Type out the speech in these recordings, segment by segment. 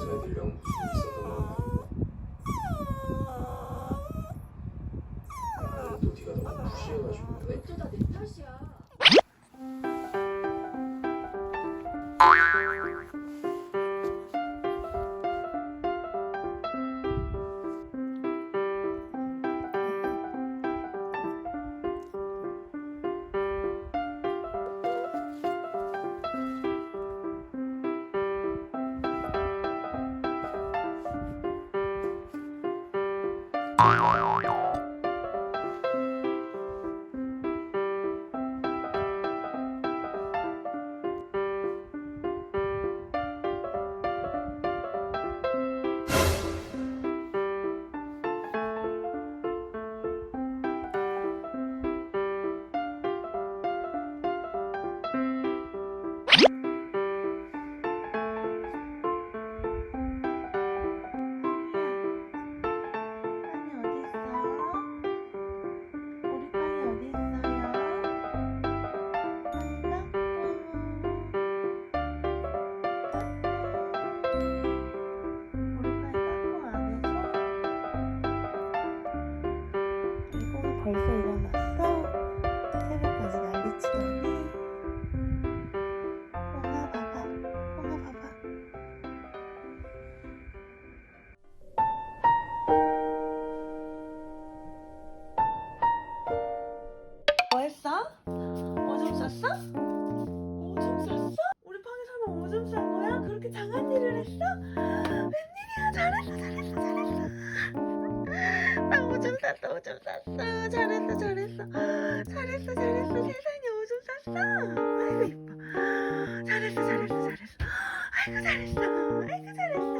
전에 질병. 있었던 おいおい。 쌌어. 오줌 쌌어? 잘했어 잘했어. 잘했어 잘했어. 세상에 오줌 쌌어? 아이고 이뻐. 잘했어 잘했어 잘했어. 아이고 잘했어. 아이고 잘했어.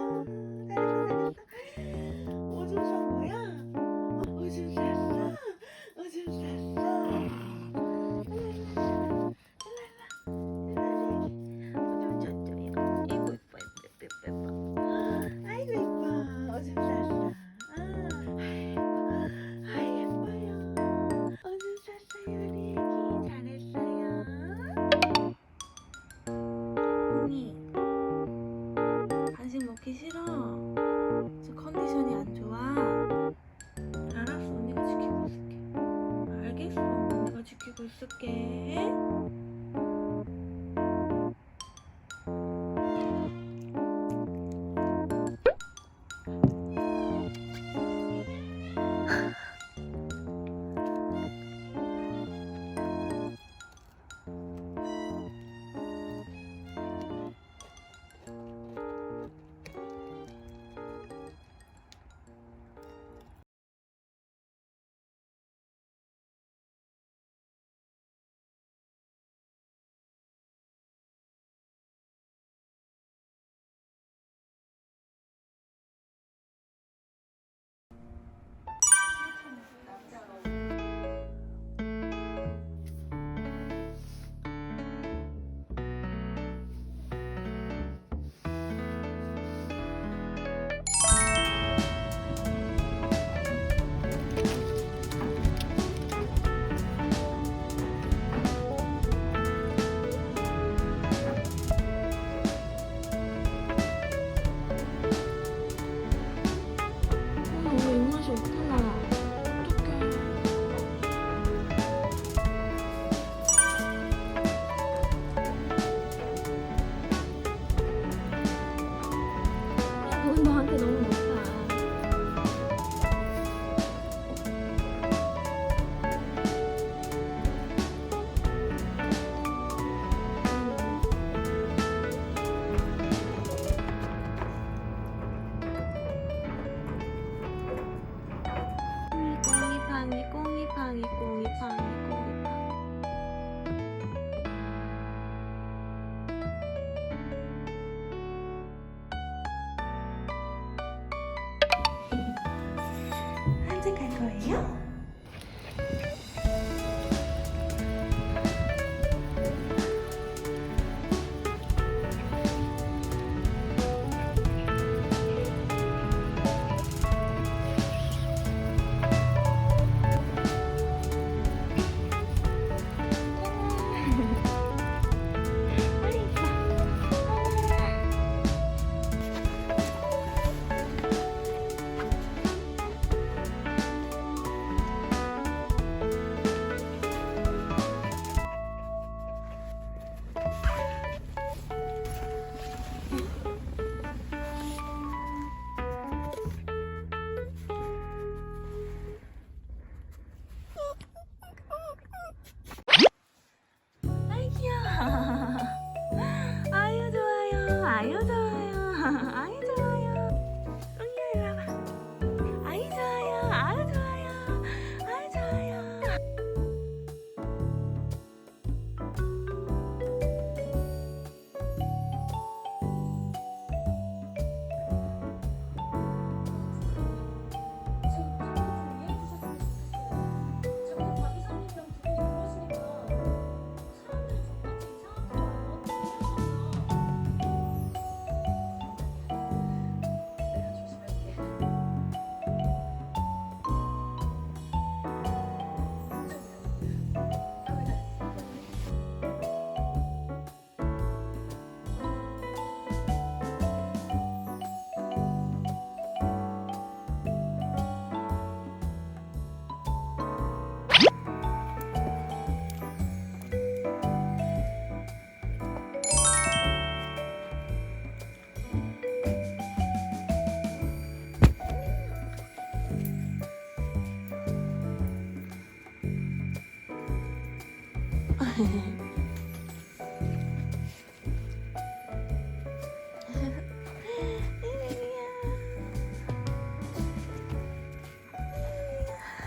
산책할 거예요?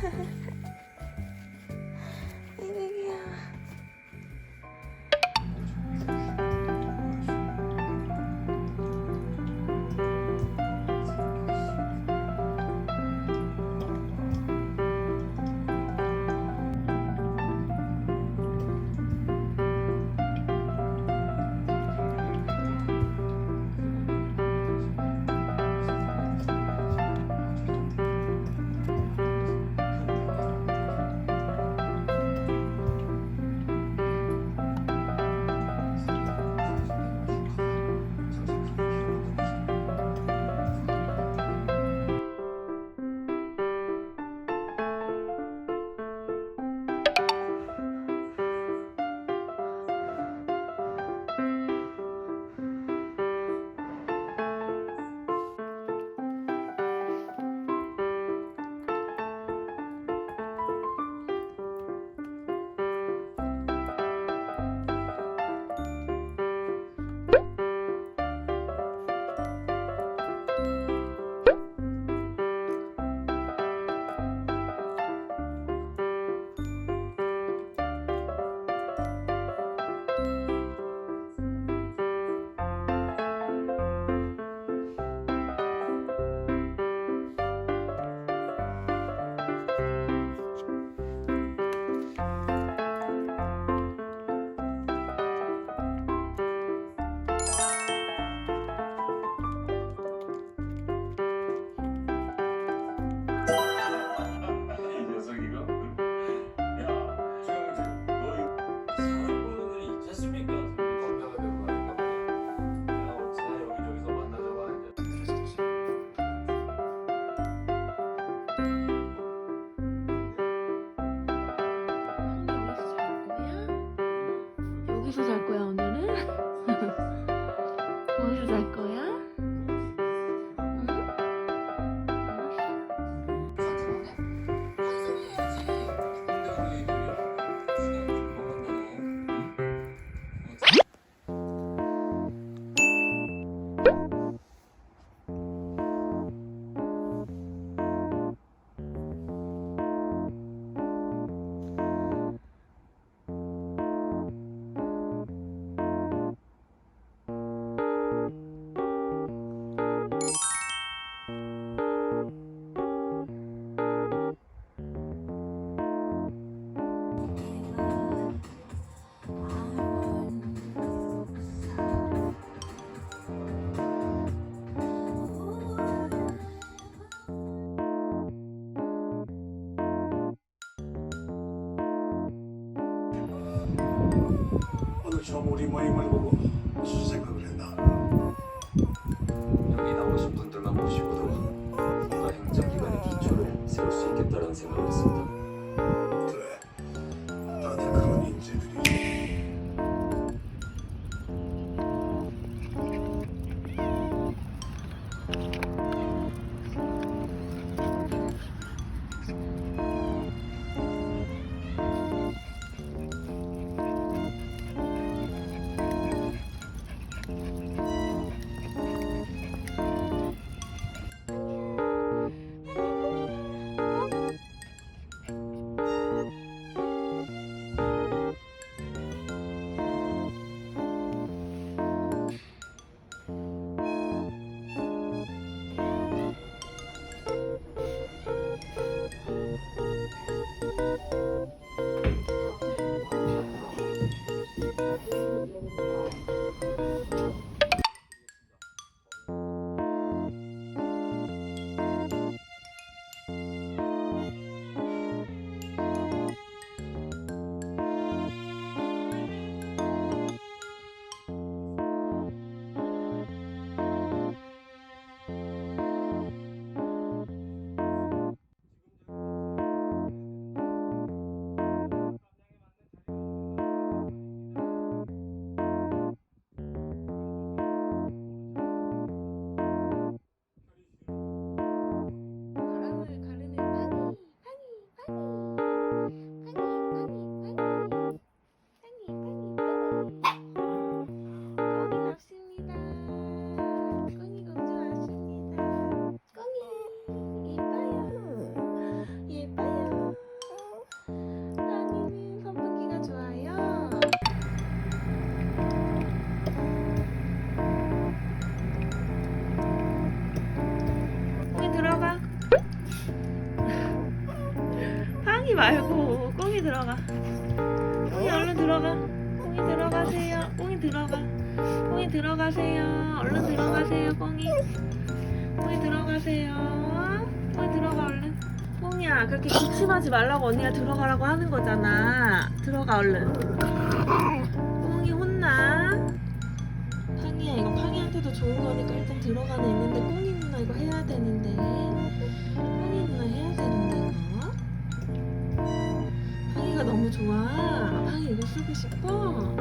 Ha ha ha. 처음 우리 모임을 보고 무슨 생각을 했나? 여기 나오신 분들만 모시고도 뭔가 행정기관의 기초를 세울 수 있겠다는 생각을 했습니다. 꽁이 들어가세요. 얼른 들어가세요. 꽁이. 꽁이 들어가세요. 꽁이 들어가 얼른. 꽁이야 그렇게 기침하지 말라고 언니가 들어가라고 하는 거잖아. 들어가 얼른. 꽁이 혼나. 팡이야 이거 팡이한테도 좋은 거니까 일단 들어가는 있는데 꽁이 누나 이거 해야 되는데. 팡이 누나 해야 되는데 이거. 팡이가 너무 좋아. 팡이 이거 쓰고 싶어.